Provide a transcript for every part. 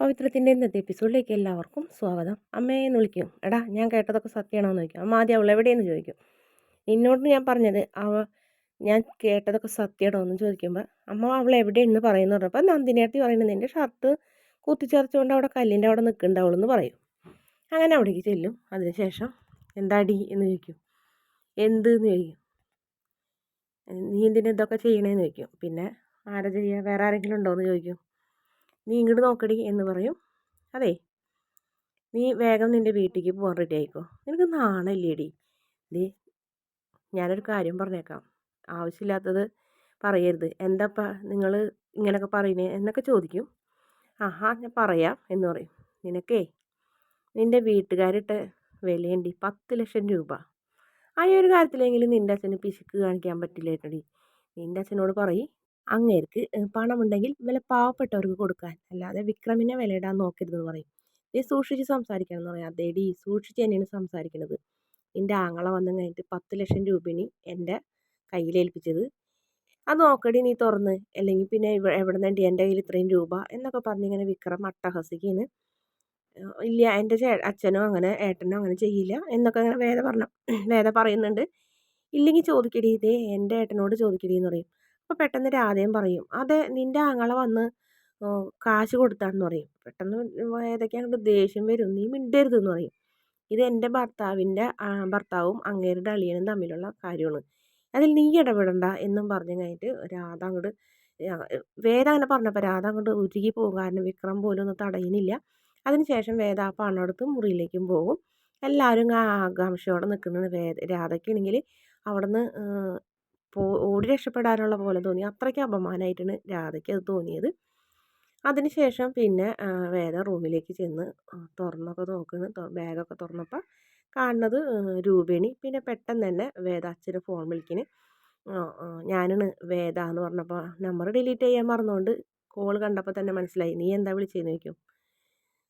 പവിത്രത്തിന്റെ ഇന്നത്തെ എപ്പിസോഡിലേക്ക് എല്ലാവർക്കും സ്വാഗതം. അമ്മയെ എന്ന് വിളിക്കും. എടാ ഞാൻ കേട്ടതൊക്കെ സത്യമാണോ എന്ന് ചോദിക്കും. അമ്മ ആദ്യം അവൾ എവിടെയെന്ന് ചോദിക്കും. നിന്നോട് ഞാൻ പറഞ്ഞത് അവ ഞാൻ കേട്ടതൊക്കെ സത്യമാണോ എന്ന് ചോദിക്കുമ്പോൾ അമ്മ അവൾ എവിടെയെന്ന് പറയുന്നു പറഞ്ഞപ്പോൾ നന്ദിനേട്ടി പറയുന്നത് നിന്റെ ഷർട്ട് കുത്തിച്ചേർച്ചുകൊണ്ട് അവിടെ കല്ലിന്റെ അവിടെ നിൽക്കുന്നുണ്ടാവുള്ളൂ പറയും. അങ്ങനെ അവിടേക്ക് ചെല്ലും. അതിനുശേഷം എന്താടി എന്ന് ചോദിക്കും. എന്ത് എന്ന് ചോദിക്കും. നീ എന്തിനാ ഇതൊക്കെ ചെയ്യണേന്ന് ചോദിക്കും. പിന്നെ ആരാ ചെയ്യുക വേറെ ആരെങ്കിലും ഉണ്ടോ എന്ന് ചോദിക്കും. നീ ഇങ്ങോട്ട് നോക്കടി എന്ന് പറയും. അതെ നീ വേഗം നിന്റെ വീട്ടിലേക്ക് പോകാൻ റെഡി ആയിക്കോ. നിനക്ക് നാണല്ലേടി. ദേ ഞാനൊരു കാര്യം പറഞ്ഞേക്കാം. ആവശ്യമില്ലാത്തത് പറയരുത്. എന്താപ്പാ നിങ്ങൾ ഇങ്ങനെയൊക്കെ പറയുന്നത് എന്നൊക്കെ ചോദിക്കും. ആഹാ ഞാൻ പറയാം എന്ന് പറയും. നിനക്കേ നിന്റെ വീട്ടുകാരിട്ട് വിലയുണ്ട് പത്ത് ലക്ഷം രൂപ. ആ ഒരു കാര്യത്തിലെങ്കിലും നിന്റെ അച്ഛന് പിശുക്ക് കാണിക്കാൻ പറ്റില്ലേട്ടടി. നിന്റെ അച്ഛനോട് പറയും. അങ്ങേർക്ക് പണമുണ്ടെങ്കിൽ വില പാവപ്പെട്ടവർക്ക് കൊടുക്കാൻ. അല്ലാതെ വിക്രമിനെ വിലയിടാൻ നോക്കരുതെന്ന് പറയും. ദേ സൂക്ഷിച്ച് സംസാരിക്കണം എന്ന് പറയാം. അതേടി സൂക്ഷിച്ച് തന്നെയാണ് സംസാരിക്കുന്നത് എന്റെ ആങ്ങള വന്നു കഴിഞ്ഞിട്ട് പത്ത് ലക്ഷം രൂപയാണ് എന്റെ കയ്യിലേൽപ്പിച്ചത് അത് നോക്കടി നീ തുറന്ന്. അല്ലെങ്കിൽ പിന്നെ എവിടെ നിന്നുണ്ട് എന്റെ കയ്യിൽ ഇത്രയും രൂപ എന്നൊക്കെ പറഞ്ഞിങ്ങനെ വിക്രം അട്ടഹസിക്കാണ് ഇല്ല എന്റെ ചേ അച്ഛനോ അങ്ങനെ ഏട്ടനോ അങ്ങനെ ചെയ്യില്ല എന്നൊക്കെ അങ്ങനെ വേദ പറഞ്ഞു വേദ പറയുന്നുണ്ട്. ഇല്ലെങ്കിൽ ചോദിക്കടി ഇതേ എന്റെ ഏട്ടനോട് ചോദിക്കടി എന്ന് പറയും. അപ്പോൾ പെട്ടെന്ന് രാധയും പറയും അതെ നിന്റെ ആങ്ങള വന്ന് കാശ് കൊടുത്താന്ന് പറയും. പെട്ടെന്ന് ഏതൊക്കെയാണ് ദേഷ്യം വരും. നീ മിണ്ടരുതെന്ന് പറയും. ഇത് എന്റെ ഭർത്താവിന്റെ ഭർത്താവും അങ്ങേരുടെ അളിയനും തമ്മിലുള്ള കാര്യമാണ്. അതിൽ നീ ഇടപെടണ്ട എന്നും പറഞ്ഞു കഴിഞ്ഞിട്ട് രാധ അങ്ങോട്ട് വേദ അങ്ങനെ പറഞ്ഞപ്പോൾ രാധ അങ്ങോട്ട് ഉരുകി പോകും. കാരണം വിക്രം പോലും ഒന്നും തടയുന്നില്ല. അതിനുശേഷം വേദ ആ പണമെടുത്ത് മുറിയിലേക്കും പോകും. എല്ലാവരും ആകാംക്ഷയോടെ നിൽക്കുന്നത് വേദ രാധയ്ക്കാണെങ്കിൽ അവിടുന്ന് പോ ഓടി രക്ഷപ്പെടാനുള്ള പോലെ തോന്നി. അത്രയ്ക്ക് അപമാനമായിട്ടാണ് രാധയ്ക്ക് അത് തോന്നിയത്. അതിനുശേഷം പിന്നെ വേദ റൂമിലേക്ക് ചെന്ന് തുറന്നൊക്കെ നോക്കുന്നു ബാഗൊക്കെ തുറന്നപ്പോൾ കാണുന്നത് രൂപേണി. പിന്നെ പെട്ടെന്ന് തന്നെ വേദ അച്ഛന് ഫോൺ വിളിക്കണ്. ഞാനാണ് വേദ എന്ന് പറഞ്ഞപ്പോൾ നമ്പർ ഡിലീറ്റ് ചെയ്യാൻ മറന്നുകൊണ്ട് കോൾ കണ്ടപ്പോൾ തന്നെ മനസ്സിലായി. നീ എന്താ വിളിച്ചതെന്ന് ചോദിക്കും.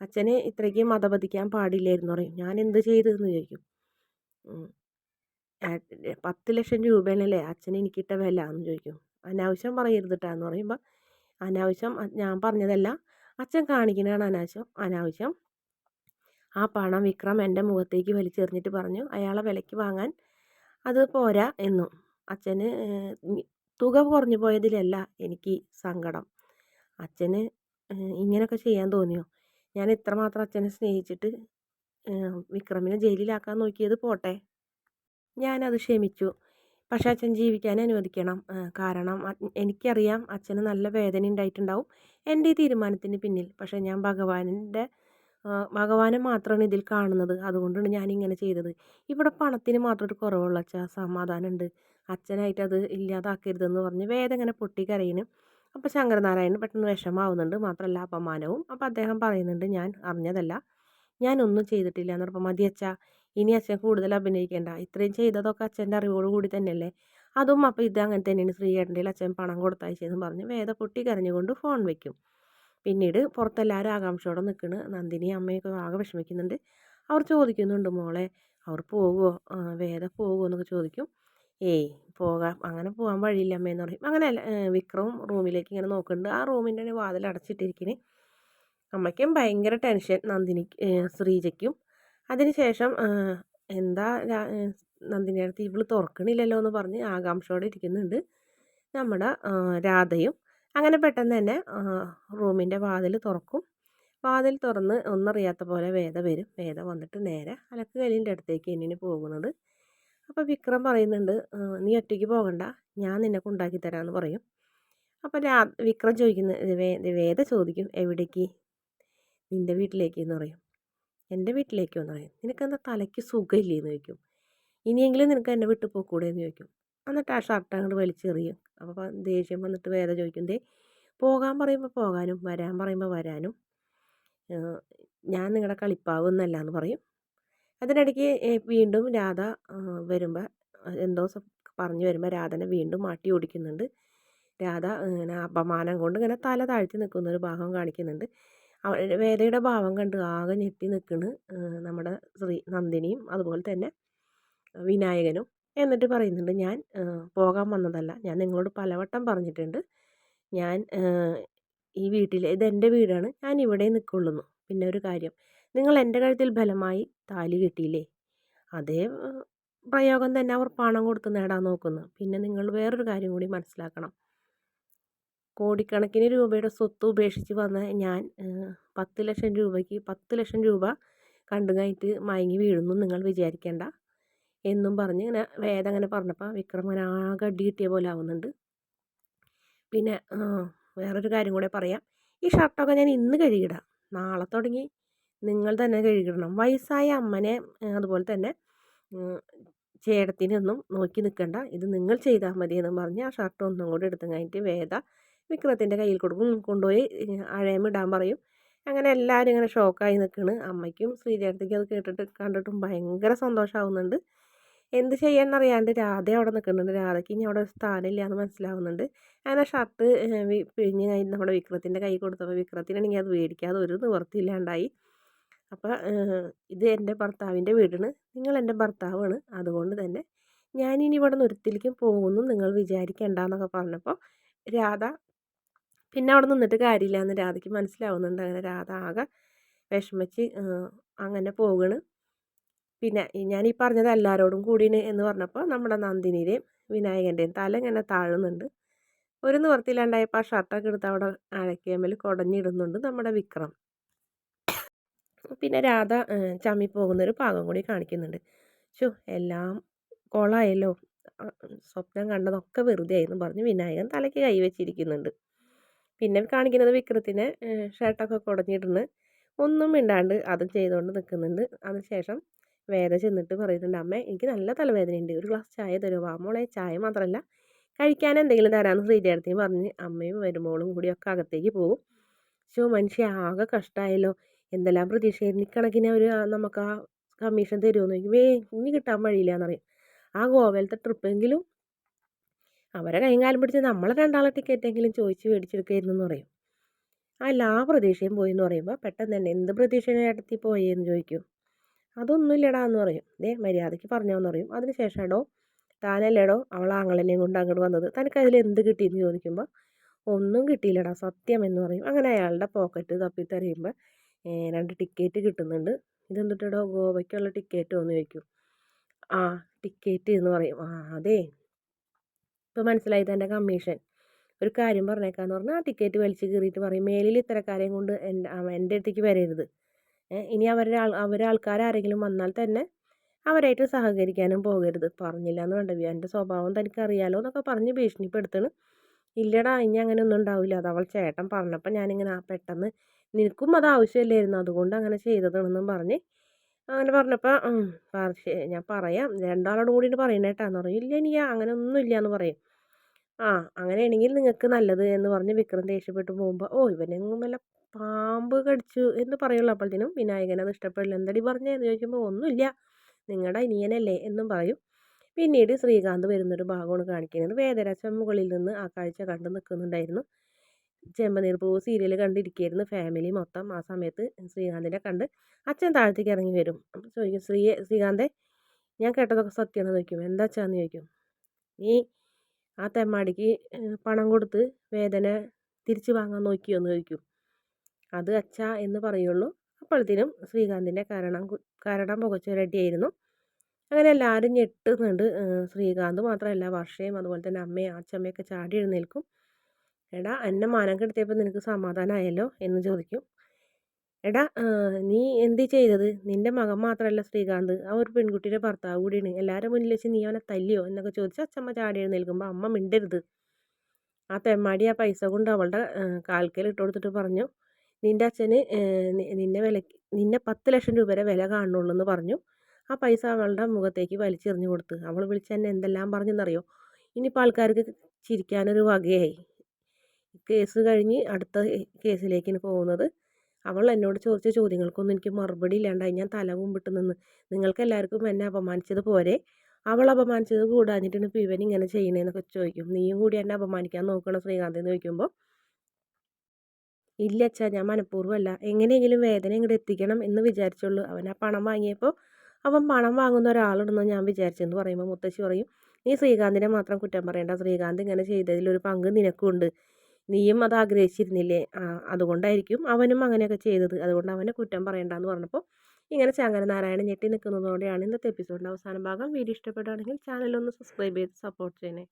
അച്ഛനെ ഇത്രയ്ക്ക് മതപതിക്കാൻ പാടില്ലായിരുന്നു. പറയും. ഞാൻ എന്ത് ചെയ്തതെന്ന് ചോദിക്കും പത്ത് ലക്ഷം രൂപേനല്ലേ അച്ഛൻ എനിക്കിട്ട വില എന്ന് ചോദിക്കും. അനാവശ്യം പറയരുത് കേട്ടോ എന്ന് പറയുമ്പോൾ അനാവശ്യം ഞാൻ പറഞ്ഞതല്ല. അച്ഛൻ കാണിക്കുന്നതാണ് അനാവശ്യം. അനാവശ്യം ആ പണം വിക്രം എന്റെ മുഖത്തേക്ക് വലിച്ചെറിഞ്ഞിട്ട് പറഞ്ഞു അയാളെ വിലയ്ക്ക് വാങ്ങാൻ അത് പോരാ എന്നും. അച്ഛന് തുക കുറഞ്ഞു പോയതിലല്ല എനിക്ക് സങ്കടം. അച്ഛന് ഇങ്ങനെയൊക്കെ ചെയ്യാൻ തോന്നിയോ? ഞാൻ ഇത്രമാത്രം അച്ഛനെ സ്നേഹിച്ചിട്ട് വിക്രമിനെ ജയിലിലാക്കാൻ നോക്കിയത് പോട്ടെ. ഞാനത് ക്ഷമിച്ചു. പക്ഷേ അച്ഛൻ ജീവിക്കാൻ അനുവദിക്കണം. കാരണം എനിക്കറിയാം അച്ഛന് നല്ല വേദന ഉണ്ടായിട്ടുണ്ടാവും എന്റെ ഈ തീരുമാനത്തിന് പിന്നിൽ. പക്ഷെ ഞാൻ ഭഗവാനിന്റെ ഭഗവാനെ മാത്രമാണ് ഇതിൽ കാണുന്നത്. അതുകൊണ്ടാണ് ഞാൻ ഇങ്ങനെ ചെയ്തത്. ഇവിടെ പണത്തിന് മാത്രം ഒരു കുറവുള്ള അച്ഛാ സമാധാനമുണ്ട്. അച്ഛനായിട്ട് അത് ഇല്ലാതാക്കരുതെന്ന് പറഞ്ഞ് വേദന ഇങ്ങനെ പൊട്ടിക്കരയിന് അപ്പോൾ ശങ്കരനാരായണൻ പെട്ടെന്ന് വിഷമാവുന്നുണ്ട്. മാത്രമല്ല അപമാനവും. അപ്പോൾ അദ്ദേഹം പറയുന്നുണ്ട് ഞാൻ അറിഞ്ഞതല്ല. ഞാനൊന്നും ചെയ്തിട്ടില്ല എന്ന് പറഞ്ഞപ്പോൾ മതി അച്ഛാ ഇനി അച്ഛൻ കൂടുതൽ അഭിനയിക്കേണ്ട. ഇത്രയും ചെയ്തതൊക്കെ അച്ഛന്റെ അറിവോട് കൂടി തന്നെയല്ലേ? അതും അപ്പോൾ ഇത് അങ്ങനെ തന്നെയാണ് ശ്രീയേട്ടന്റെ അച്ഛൻ പണം കൊടുത്തയച്ചതെന്ന് പറഞ്ഞ് വേദ പൊട്ടി കരഞ്ഞുകൊണ്ട് ഫോൺ വെക്കും. പിന്നീട് പുറത്തെല്ലാവരും ആകാംക്ഷയോടെ നിൽക്കുന്നു നന്ദിനി അമ്മയൊക്കെ ആകെ വിഷമിക്കുന്നുണ്ട്. അവർ ചോദിക്കുന്നുണ്ട് മോളെ അവർ പോകുമോ വേദ പോകുമോ എന്നൊക്കെ ചോദിക്കും. ഏയ് പോകാം. അങ്ങനെ പോകാൻ വഴിയില്ല അമ്മയെന്ന് പറയും. അങ്ങനെ വിക്രവും റൂമിലേക്ക് ഇങ്ങനെ നോക്കുന്നുണ്ട്. ആ റൂമിന്റെ വാതിൽ അടച്ചിട്ടിരിക്കുന്നത് അമ്മയ്ക്കും ഭയങ്കര ടെൻഷൻ നന്ദിനി ശ്രീജയ്ക്കും. അതിനുശേഷം എന്താ നന്ദിനിയുടെ അടുത്ത് ഇവൾ തുറക്കണില്ലല്ലോ എന്ന് പറഞ്ഞ് ആകാംക്ഷയോടെ ഇരിക്കുന്നുണ്ട് നമ്മുടെ രാധയും. അങ്ങനെ പെട്ടെന്ന് തന്നെ റൂമിന്റെ വാതിൽ തുറക്കും. വാതിൽ തുറന്ന് ഒന്നറിയാത്ത പോലെ വേദ വരും. വേദ വന്നിട്ട് നേരെ അലക്ക് കല്ലിന്റെ അടുത്തേക്ക് എന്നിന് പോകുന്നത്. അപ്പോൾ വിക്രം പറയുന്നുണ്ട് നീ ഒറ്റയ്ക്ക് പോകണ്ട. ഞാൻ നിന്നെ കൊണ്ടാക്കി തരാമെന്ന് പറയും. അപ്പോൾ രാ വിക്രം ചോദിക്കുന്ന വേദ ചോദിക്കും എവിടേക്ക്? നിന്റെ വീട്ടിലേക്ക് എന്ന് പറയും. എന്റെ വീട്ടിലേക്ക് എന്ന് പറയും. നിനക്കെന്താ തലയ്ക്ക് സുഖമില്ലേ എന്ന് ചോദിക്കും. ഇനിയെങ്കിലും നിനക്ക് എന്നെ വീട്ടിൽ പോക്കൂടെ എന്ന് ചോദിക്കും. എന്നിട്ട് ആ ഷർട്ട് അങ്ങോട്ട് വലിച്ചെറിയും. അപ്പോൾ ദേഷ്യം വന്നിട്ട് വേറെ ചോദിക്കും. ദേ പോകാൻ പറയുമ്പോൾ പോകാനും വരാൻ പറയുമ്പോൾ വരാനും. ഞാൻ നിങ്ങളുടെ കളിപ്പാവ് എന്നല്ല എന്ന് പറയും. അതിനിടയ്ക്ക് വീണ്ടും രാധ വരുമ്പോൾ എന്തോ പറഞ്ഞു വരുമ്പോൾ രാധനെ വീണ്ടും മാട്ടി ഓടിക്കുന്നുണ്ട്. രാധ ഇങ്ങനെ അപമാനം കൊണ്ട് ഇങ്ങനെ തല താഴ്ത്തി നിൽക്കുന്ന ഒരു ഭാഗം കാണിക്കുന്നുണ്ട്. വേദയുടെ ഭാവം കണ്ട് ആകെ ഞെട്ടി നിൽക്കണ് നമ്മുടെ ശ്രീ നന്ദിനിയും അതുപോലെ തന്നെ വിനായകനും എന്നിട്ട് പറയുന്നുണ്ട് ഞാൻ പോകാൻ വന്നതല്ല ഞാൻ നിങ്ങളോട് പലവട്ടം പറഞ്ഞിട്ടുണ്ട്. ഞാൻ ഈ വീട്ടിൽ ഇതെന്റെ വീടാണ് ഞാൻ ഇവിടെ നിൽക്കുള്ളൂ പിന്നെ ഒരു കാര്യം നിങ്ങൾ എന്റെ കഴുത്തിൽ ബലമായി താലി കിട്ടിയില്ലേ? അതേ പ്രയോഗം തന്നെ അവർ പണം കൊടുത്ത് നേടാൻ നോക്കുന്നു. പിന്നെ നിങ്ങൾ വേറൊരു കാര്യം കൂടി മനസ്സിലാക്കണം. കോടിക്കണക്കിന് രൂപയുടെ സ്വത്ത് ഉപേക്ഷിച്ച് വന്ന ഞാൻ പത്ത് ലക്ഷം രൂപയ്ക്ക് പത്ത് ലക്ഷം രൂപ കണ്ടതായിട്ട് മയങ്ങി വീഴുന്നു നിങ്ങൾ വിചാരിക്കേണ്ട എന്നും പറഞ്ഞ് ഇങ്ങനെ വേദം അങ്ങനെ പറഞ്ഞപ്പോൾ വിക്രം അങ്ങനെ ആകെ അടി കിട്ടിയ പോലെ ആവുന്നുണ്ട്. പിന്നെ വേറൊരു കാര്യം കൂടെ പറയാം. ഈ ഷർട്ടൊക്കെ ഞാൻ ഇന്ന് കഴുകിടാം. നാളെ തുടങ്ങി നിങ്ങൾ തന്നെ കഴുകിടണം. വയസ്സായ അമ്മനെ അതുപോലെ തന്നെ ചേട്ടത്തിനൊന്നും നോക്കി നിൽക്കണ്ട ഇത് നിങ്ങൾ ചെയ്താൽ മതി എന്ന് പറഞ്ഞ് ആ ഷർട്ട് ഒന്നും കൂടി എടുത്തു കഴിഞ്ഞിട്ട് വേദ വിക്രത്തിന്റെ കയ്യിൽ കൊടുക്കും. കൊണ്ടുപോയി അഴയമിടാൻ പറയും. അങ്ങനെ എല്ലാവരും ഇങ്ങനെ ഷോക്കായി നിൽക്കുകയാണ് അമ്മയ്ക്കും ശ്രീചേട്ടത്തിക്കും അത് കേട്ടിട്ട് കണ്ടിട്ടും ഭയങ്കര സന്തോഷമാവുന്നുണ്ട് എന്ത് ചെയ്യാനറിയാണ്ട് രാധ അവിടെ നിൽക്കുന്നുണ്ട്. രാധയ്ക്ക് ഇനി അവിടെ സ്ഥാനമില്ല എന്ന് മനസ്സിലാവുന്നുണ്ട്. അങ്ങനെ ഷർട്ട് പിഴിഞ്ഞ് കഴിഞ്ഞ് നമ്മുടെ വിക്രത്തിന്റെ കൈ കൊടുത്തപ്പോൾ വിക്രത്തിനാണെങ്കിൽ അത് മേടിക്കാതെ ഒരു നിവർത്തിയില്ലാണ്ടായി. അപ്പോൾ ഇത് എന്റെ ഭർത്താവിന്റെ വീടാണ്. നിങ്ങൾ എന്റെ ഭർത്താവാണ്. അതുകൊണ്ട് തന്നെ ഞാനിനി ഇവിടെ നിന്ന് ഒരുത്തിലേക്കും പോകുന്നു നിങ്ങൾ വിചാരിക്കേണ്ട എന്നൊക്കെ പറഞ്ഞപ്പോൾ രാധ പിന്നെ അവിടെ നിന്നിട്ട് കാര്യമില്ല എന്ന് രാധയ്ക്ക് മനസ്സിലാവുന്നുണ്ട്. അങ്ങനെ രാധ ആകെ വിഷമിച്ച് അങ്ങനെ പോകണ്. പിന്നെ ഞാൻ ഈ പറഞ്ഞത് എല്ലാവരോടും കൂടിയാണ് എന്ന് പറഞ്ഞപ്പോൾ നമ്മുടെ നന്ദിനിയുടെയും വിനായകന്റെയും തല ഇങ്ങനെ താഴുന്നുണ്ട്. ഒരു നിവർത്തിയില്ലാണ്ടായപ്പോൾ ആ ഷർട്ടൊക്കെ എടുത്ത് അവിടെ അഴക്കിയമ്മൽ കുടഞ്ഞിടുന്നുണ്ട് നമ്മുടെ വിക്രം. പിന്നെ രാധ ചമ്മി പോകുന്നൊരു ഭാഗം കൂടി കാണിക്കുന്നുണ്ട്. ഷോ എല്ലാം കൊളായല്ലോ. സ്വപ്നം കണ്ടതൊക്കെ വെറുതെ ആയിരുന്നു പറഞ്ഞ് വിനായകൻ തലയ്ക്ക് കൈവച്ചിരിക്കുന്നുണ്ട് പിന്നെ കാണിക്കുന്നത് വിക്രത്തിനെ ഷർട്ടൊക്കെ കുടഞ്ഞിടുന്നു. ഒന്നും മിണ്ടാണ്ട് അതും ചെയ്തുകൊണ്ട് നിൽക്കുന്നുണ്ട്. അതിനുശേഷം വേദ ചെന്നിട്ട് പറയുന്നുണ്ട് അമ്മ എനിക്ക് നല്ല തലവേദനയുണ്ട്. ഒരു ഗ്ലാസ് ചായ തരുമോ? അമ്മോളെ ചായ മാത്രമല്ല കഴിക്കാൻ എന്തെങ്കിലും തരാമെന്ന് ശ്രീചേട്ടത്തിയും പറഞ്ഞ് അമ്മയും വരുമ്പോളും കൂടി ഒക്കെ അകത്തേക്ക് പോകും ശോ മനുഷ്യ ആകെ കഷ്ടമായല്ലോ എന്തെല്ലാം പ്രതീക്ഷയായിരുന്നു ഇക്കണക്കിന് അവർ നമുക്ക് ആ കമ്മീഷൻ തരുമെന്ന് ചോദിക്കും വേ ഇനി കിട്ടാൻ വഴിയില്ല എന്നറിയും. ആ ഗോവയിലത്തെ ട്രിപ്പെങ്കിലും അവരെ കൈകാലം പിടിച്ച് നമ്മളെ രണ്ടാളെ ടിക്കറ്റെങ്കിലും ചോദിച്ച് മേടിച്ചെടുക്കായിരുന്നു എന്ന് പറയും ആ എല്ലാ പ്രതീക്ഷയും പോയി എന്ന് പറയുമ്പോൾ പെട്ടെന്ന് തന്നെ എന്ത് പ്രതീക്ഷയാണ് ഏട്ടത്തി പോയെന്ന് ചോദിക്കും. അതൊന്നുമില്ലടാ എന്ന് പറയും. ദേ മര്യാദയ്ക്ക് പറഞ്ഞോന്ന് പറയും. അതിന് ശേഷം എടോ താനല്ലേടോ അവൾ ആങ്ങളെയും കൊണ്ട് അങ്ങോട്ട് വന്നത്? തനിക്ക് അതിൽ എന്ത് കിട്ടിയെന്ന് ചോദിക്കുമ്പോൾ ഒന്നും കിട്ടിയില്ലടാ സത്യം എന്ന് പറയും. അങ്ങനെ അയാളുടെ പോക്കറ്റ് തപ്പിത്തറിയുമ്പോൾ രണ്ട് ടിക്കറ്റ് കിട്ടുന്നുണ്ട്. ഇതെന്തിട്ടോ ഗോവയ്ക്കുള്ള ടിക്കറ്റ് ഒന്ന് ചോദിക്കും. ആ ടിക്കറ്റ് എന്ന് പറയും. ആ അതെ. ഇപ്പോൾ മനസ്സിലായി തന്റെ കമ്മീഷൻ. ഒരു കാര്യം പറഞ്ഞേക്കാന്ന് പറഞ്ഞാൽ ആ ടിക്കറ്റ് വലിച്ച് കീറിയിട്ട് പറയും മേലിൽ ഇത്തരക്കാരെയും കൊണ്ട് എന്റെ എന്റെ അടുത്തേക്ക് വരരുത്. ഇനി അവരുടെ ആൾ അവരെ ആൾക്കാരാരെങ്കിലും വന്നാൽ തന്നെ അവരായിട്ട് സഹകരിക്കാനും പോകരുത്. പറഞ്ഞില്ല എന്ന് വേണ്ട എന്റെ സ്വഭാവം തനിക്കറിയാലോ എന്നൊക്കെ പറഞ്ഞ് ഭീഷണിപ്പെടുത്തണ്. ഇല്ലടാ ഇനി അങ്ങനെ ഒന്നും ഉണ്ടാവില്ല. അത് അവൾ ചേട്ടൻ പറഞ്ഞപ്പോൾ ഞാനിങ്ങനെ പെട്ടെന്ന് നിനക്കും അത് ആവശ്യമില്ലായിരുന്നു. അതുകൊണ്ട് അങ്ങനെ ചെയ്തതാണെന്നും പറഞ്ഞ് അങ്ങനെ പറഞ്ഞപ്പോൾ ഞാൻ പറയാം. രണ്ടാളോട് കൂടിയിട്ട് പറയണേട്ടാന്ന് പറഞ്ഞു ഇല്ല ഇനിയ. അങ്ങനെ ഒന്നും ഇല്ല എന്ന് പറയും. ആ അങ്ങനെയാണെങ്കിൽ നിങ്ങൾക്ക് നല്ലത് എന്ന് പറഞ്ഞ് വിക്രം ദേഷ്യപ്പെട്ട് പോകുമ്പോൾ ഓ ഇവനെങ്ങും വല്ല പാമ്പ് കടിച്ചു എന്ന് പറയുള്ളൂ അപ്പോഴത്തേനും വിനായകൻ അത് ഇഷ്ടപ്പെടില്ല. എന്തടി പറഞ്ഞതെന്ന് ചോദിക്കുമ്പോൾ ഒന്നുമില്ല നിങ്ങളുടെ അനിയനല്ലേ എന്നും പറയും. പിന്നീട് ശ്രീകാന്ത് വരുന്നൊരു ഭാഗമാണ് കാണിക്കുന്നത്. വേദരാജ മുകളിൽ നിന്ന് ആ കാഴ്ച കണ്ടു നിൽക്കുന്നുണ്ടായിരുന്നു. ചെമ്പനീർ പൂവ് സീരിയൽ കണ്ടിരിക്കുകയായിരുന്നു ഫാമിലി മൊത്തം. ആ സമയത്ത് ശ്രീകാന്തിനെ കണ്ട് അച്ഛൻ താഴത്തേക്ക് ഇറങ്ങി വരും. അപ്പം ചോദിക്കും ശ്രീ ശ്രീകാന്തെ ഞാൻ കേട്ടതൊക്കെ സത്യമാണെന്ന് ചോദിക്കും എന്താ അച്ഛാന്ന് ചോദിക്കും നീ ആ തെമ്മാടിക്ക് പണം കൊടുത്ത് വേദന തിരിച്ചു വാങ്ങാൻ നോക്കിയോ? എന്ന് ചോദിക്കും. അത് അച്ഛ എന്ന് പറയുള്ളൂ. അപ്പോഴത്തേനും ശ്രീകാന്തിന്റെ കരണം കരണം പുകച്ച റെഡിയായിരുന്നു. അങ്ങനെ എല്ലാവരും ഞെട്ടുന്നുണ്ട്. ശ്രീകാന്ത് മാത്രമല്ല വർഷയും അതുപോലെ തന്നെ അമ്മയും അച്ഛമ്മയൊക്കെ ചാടി എഴുന്നേൽക്കും. എടാ എന്നെ മാനം കെടുത്തിയപ്പോൾ നിനക്ക് സമാധാനമായല്ലോ എന്ന് ചോദിക്കും. എടാ നീ എന്ത് ചെയ്തത്? നിന്റെ മകൻ മാത്രമല്ല ശ്രീകാന്ത്. ആ ഒരു പെൺകുട്ടിയുടെ ഭർത്താവ് കൂടിയാണ്. എല്ലാവരും മുന്നിൽ വെച്ച് നീ അവനെ തല്ലിയോ? എന്നൊക്കെ ചോദിച്ച് അച്ഛമ്മ ചാടി എഴുന്നേൽക്കുമ്പോൾ അമ്മ മിണ്ടരുത്. ആ തെമ്മാടി ആ പൈസ കൊണ്ട് അവളുടെ കാൽക്കൽ ഇട്ട് കൊടുത്തിട്ട് പറഞ്ഞു നിന്റെ അച്ഛന് നിന്നെ വില നിന്നെ പത്ത് ലക്ഷം രൂപ വരെ വില കാണുള്ളൂ എന്ന് പറഞ്ഞു. ആ പൈസ അവളുടെ മുഖത്തേക്ക് വലിച്ചെറിഞ്ഞു കൊടുത്ത്. അവൾ വിളിച്ച് എന്നെ എന്തെല്ലാം പറഞ്ഞെന്നറിയോ? ഇനിയിപ്പോൾ ആൾക്കാർക്ക് ചിരിക്കാനൊരു വകയായി. കേസ് കഴിഞ്ഞ് അടുത്ത കേസിലേക്കാണ് പോകുന്നത്. അവൾ എന്നോട് ചോദിച്ച ചോദ്യങ്ങൾക്കൊന്നും എനിക്ക് മറുപടി ഇല്ലാണ്ടായി. ഞാൻ തല കുമ്പിട്ട് നിന്ന്. നിങ്ങൾക്ക് എല്ലാവർക്കും എന്നെ അപമാനിച്ചത് പോരെ? അവൾ അപമാനിച്ചത് കൂടാഞ്ഞിട്ടാണ് ഇവൻ ഇങ്ങനെ ചെയ്യണേന്നൊക്കെ ചോദിക്കും. നീയും കൂടി എന്നെ അപമാനിക്കാൻ നോക്കണം ശ്രീകാന്ത് എന്ന് ചോദിക്കുമ്പോൾ ഇല്ല അച്ഛാ ഞാൻ മനഃപൂർവമല്ല. എങ്ങനെയെങ്കിലും വേദന ഇങ്ങോട്ട് എത്തിക്കണം എന്ന് വിചാരിച്ചുള്ളൂ. അവൻ ആ പണം വാങ്ങിയപ്പോൾ അവൻ പണം വാങ്ങുന്ന ഒരാളുണ്ടെന്ന് ഞാൻ വിചാരിച്ചെന്ന് പറയുമ്പോൾ മുത്തശ്ശി പറയും നീ ശ്രീകാന്തിനെ മാത്രം കുറ്റം പറയേണ്ട. ശ്രീകാന്ത് ഇങ്ങനെ ചെയ്തതിൽ ഒരു പങ്ക് നിനക്കുണ്ട്. നീയും അത് ആഗ്രഹിച്ചിരുന്നില്ലേ? അതുകൊണ്ടായിരിക്കും അവനും അങ്ങനെയൊക്കെ ചെയ്തത്. അതുകൊണ്ട് അവനെ കുറ്റം പറയണ്ടെന്ന് പറഞ്ഞപ്പോൾ ഇങ്ങനെ ശങ്കരനാരായണൻ ഞെട്ടി നിൽക്കുന്നതോടെയാണ് ഇന്നത്തെ എപ്പിസോഡിന്റെ അവസാന ഭാഗം. വീഡിയോ ഇഷ്ടപ്പെടുകയാണെങ്കിൽ ചാനലൊന്ന് സബ്സ്ക്രൈബ് ചെയ്ത് സപ്പോർട്ട് ചെയ്യണേ.